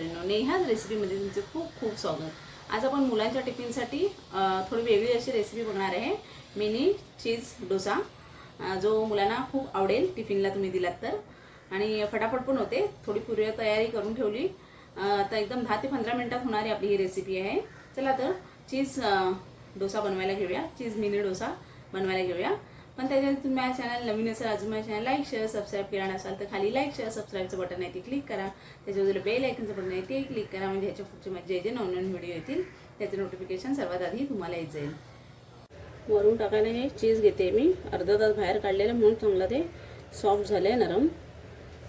मैत्रिणींनो नेहाज रेसिपीमध्ये तुमचे खूप खूप स्वागत. आज आपण मुलांच्या टिफिनसाठी थोडी वेगळी अशी रेसिपी बघणार आहे. Mini cheese dosa. जो मुलांना खूप आवडेल टिफिनला तुम्ही दिलात तर. आणि फटाफट पण होते. थोडी पूर्व तयारी करून ठेवली. तर एकदम दहा ते पंधरा मिनटात होणारी आपली ही रेसिपी आहे. चला तर चीज डोसा बनवायला घेऊया. चीज मिनी डोसा बनवायला घेऊया. पण त्याच्यात तुम्ही माझ्या चॅनल नवीन असेल अजून माझ्या चॅनल लाईक शेअर सबस्क्राईब केला नसाल तर खाली लाईक शेअर सबस्क्राईबचं बटन आहे ते क्लिक करा. त्याच्या बाजूला बेल आयकनचं बटन आहे ते क्लिक करा. म्हणजे ह्याच्या पुढचे माझे जे जे नवनवीन व्हिडिओ येतील त्याचं नोटिफिकेशन सर्वात आधी तुम्हाला येत जाईल. वरून टाकायला हे चीज घेते मी. अर्धा तास बाहेर काढलेलं म्हणून चांगलं ते सॉफ्ट झालं आहे नरम.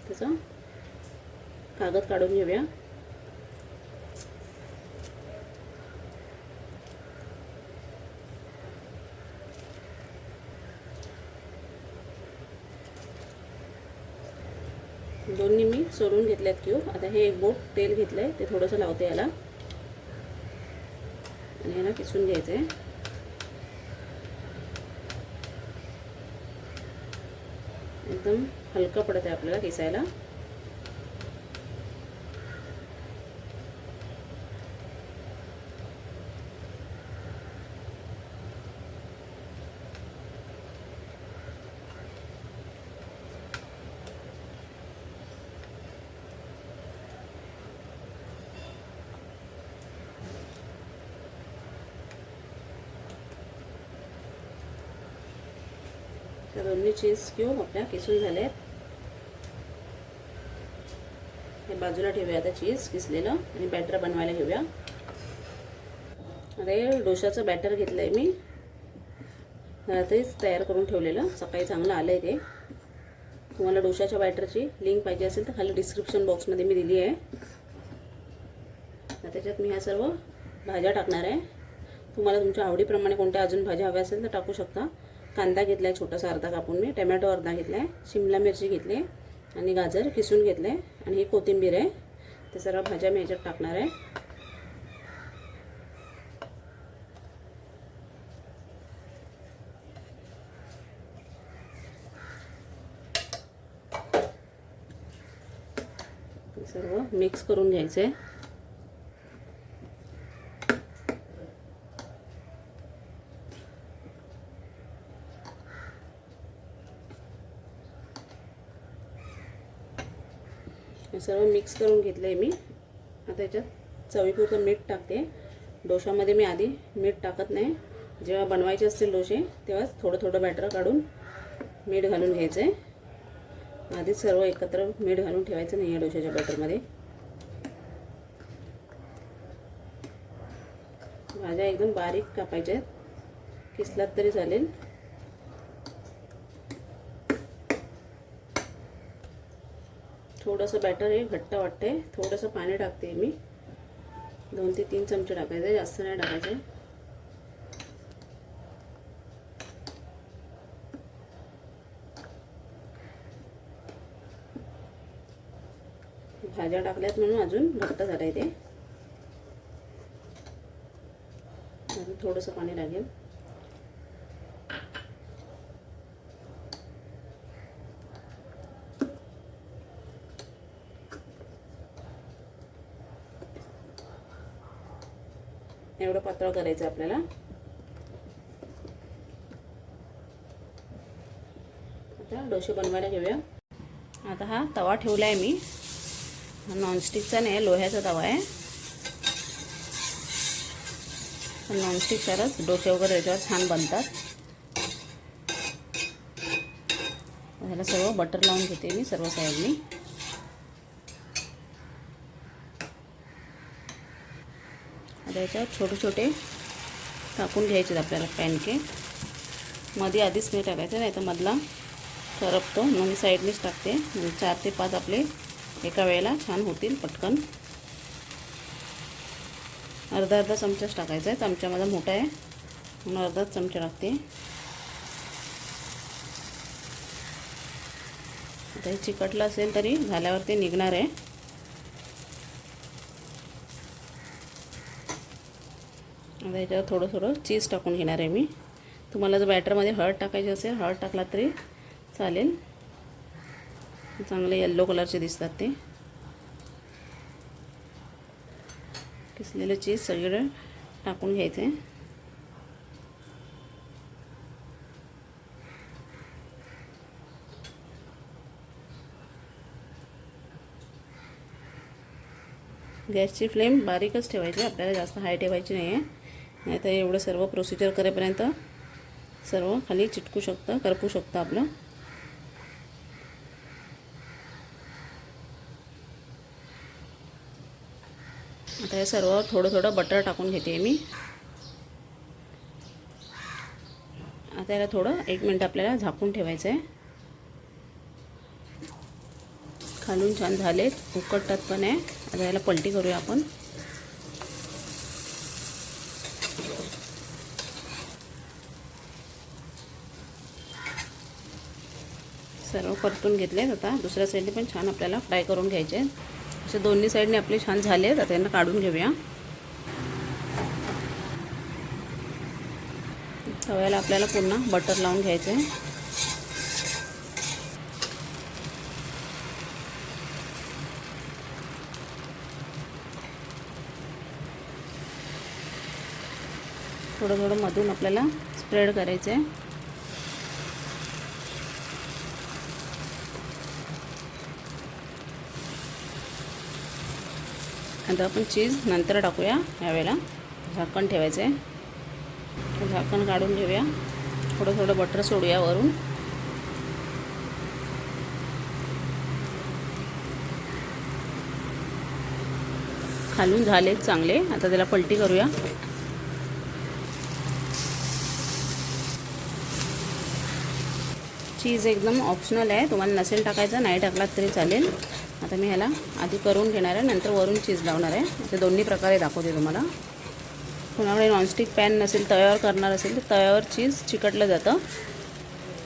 त्याचं कागद काढून घेऊया. दोन्ही मी सोडून घेतल्यात क्यूब आता हे एक बोट तेल घेतलंय ते थोडंसं लावते याला. आणि याला किसून घ्यायचं आहे एकदम हलकं पडत आहे आपल्याला किसायला. त्या दोन्ही चीज क्यूब आपल्या किसून झाले हे बाजूला ठेवूया आता चीज किसलेलं आणि बॅटर बनवायला घेऊया आता हे डोशाचं बॅटर घेतलं आहे मी तेच तयार करून ठेवलेलं सकाळी चांगलं आलं आहे ते. तुम्हाला डोशाच्या बॅटरची लिंक पाहिजे असेल तर खाली डिस्क्रिप्शन बॉक्समध्ये मी दिली आहे. त्याच्यात मी ह्या सर्व भाज्या टाकणार आहे. तुम्हाला तुमच्या आवडीप्रमाणे कोणत्या अजून भाज्या हव्या असेल तर टाकू शकता. कांदा घेतला आहे छोटासा अर्धा कापून मी. टमॅटो अर्धा घेतला आहे शिमला मिरची घेतली आहे आणि गाजर किसून घेतलं आहे आणि ही कोथिंबीर आहे. ते सर्व भाज्या मी ह्याच्यात टाकणार आहे. सर्व मिक्स करून घ्यायचं. आहे हे सर्व मिक्स करून घेतलं आहे मी. आता याच्यात चवीपुरतं मीठ टाकते. डोशामध्ये मी आधी मीठ टाकत नाही. जेव्हा बनवायचे असतील डोसे तेव्हाच थोडं थोडं बॅटर काढून मीठ घालून घ्यायचं आहे आधीच सर्व एकत्र मीठ घालून ठेवायचं नाही आहे डोशाच्या बॅटरमध्ये. भाज्या एकदम बारीक कापायच्या आहेत. किसलात तरी चालेल. थोडंसं बॅटर हे, घट्ट वाटते थोडंसं पाणी टाकते मी। दोन ते तीन चमचे टाकायचे जास्त नाही टाकायचे भाज्या टाकल्यात म्हणून अजून घट्ट झालं आहे ते. अजून एवढं पातळ करायचं आपल्याला. आता डोसे बनवायला घेऊया. आता हा तवा ठेवला आहे मी. नॉनस्टिकचा नाही लोह्याचा तवा आहे. नॉनस्टिकचाच डोसे वगैरे याच्यावर छान बनतात. ह्याला सर्व बटर लावून घेते मी सर्व साईडनी. आता याच्यावर छोटे छोटे टाकून घ्यायचे आपल्याला पॅनकेक. मध्ये आधीच नाही टाकायचं नाही तर मधला करपतो. मग मी साईडनेच टाकते. म्हणजे चार ते पाच आपले एका वेळेला छान होतील पटकन. अर्धा अर्धा चमचाच टाकायचा आहे. चमचा माझा मोठा आहे. म्हणून अर्धाच चमचा टाकते. आता हे चिकटलं असेल तरी झाल्यावर ते निघणार आहे. आता याच्यावर थोडं थोडं चीज टाकून घेणार आहे मी. तुम्हाला जर बॅटरमध्ये हळद टाकायची असेल हळद टाकला तरी चालेल. चांगले येल्लो कलरचे दिसतात ते. किसलेलं चीज सगळं टाकून घ्यायचं. आहे गॅसची फ्लेम बारीकच ठेवायची आपल्याला जास्त हाय ठेवायची नाही आहे नाही तर एवढं सर्व प्रोसिजर करेपर्यंत सर्व खाली चिटकू शकतं करपू शकतं आपलं. आता हे सर्व थोडं थोडं बटर टाकून घेते मी. आता याला थोडं एक मिनटं आपल्याला झाकून ठेवायचं आहे. खालून छान झालेत उकटतात पण आहे आता याला पलटी करूया आपण. सर्व परतून घेतलेत. आता दुसऱ्या साईडने पण छान आपल्याला फ्राय करून घ्यायचे आहेत. असे दोन्ही साईडने आपले छान झाले आहेत आता यांना काढून घेऊया. तव्याला आपल्याला पुन्हा बटर लावून घ्यायचं. आहे थोडं थोडं मधून आपल्याला स्प्रेड करायचं. आहे आता आपण चीज नंतर टाकूया यावेळेला. झाकण ठेवायचं आहे झाकण काढून घेऊया. थोडं थोडं बटर सोडूया वरून. खालून झाले चांगले. आता त्याला पलटी करूया. चीज एकदम ऑप्शनल आहे. तुम्हाला नसेल टाकायचं नाही टाकलात तरी चालेल. आता मी ह्याला आधी करून घेणार आहे नंतर वरून चीज लावणार आहे. असे दोन्ही प्रकारे दाखवते तुम्हाला. कोणाकडे नॉनस्टिक पॅन नसेल तव्यावर करणार असेल तर तव्यावर चीज चिकटलं जातं.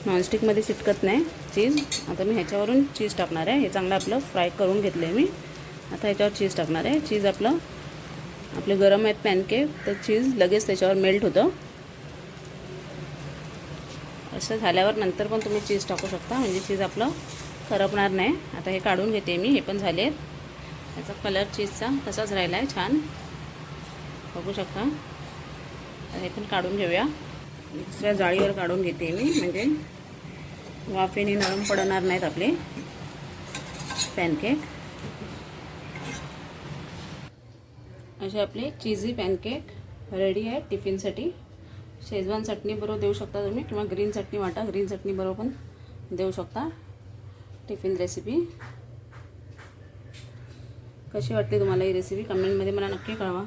नॉनस्टिकमध्ये चिटकत नाही चीज आता मी ह्याच्यावरून चीज टाकणार आहे. हे चांगलं आपलं फ्राय करून घेतलं आहे मी. आता ह्याच्यावर चीज टाकणार आहे. चीज आपलं आपले गरम आहेत पॅनकेक तर चीज लगेच त्याच्यावर मेल्ट होतं. असं झाल्यावर नंतर पण तुम्ही चीज टाकू शकता. म्हणजे चीज आपलं करपणार नाही. आता हे काढून घेते मी हे पण झाले आहेत याचा कलर चीजचा तसाच राहिला आहे छान. बघू शकता. हे पण काढून घेऊया. दुसऱ्या जाळीवर काढून घेते मी म्हणजे वाफेने नरम पडणार नाहीत आपले. पॅनकेक असे आपले चीजी पॅनकेक रेडी आहे टिफिनसाठी शेजवान चटणी बरोबर देऊ शकता तुम्ही किंवा ग्रीन चटणी वाटा ग्रीन चटणी बरोबर पण देऊ शकता. टिफिन रेसिपी कशी वाटली तुम्हाला ही रेसिपी कमेंटमध्ये मला नक्की कळवा.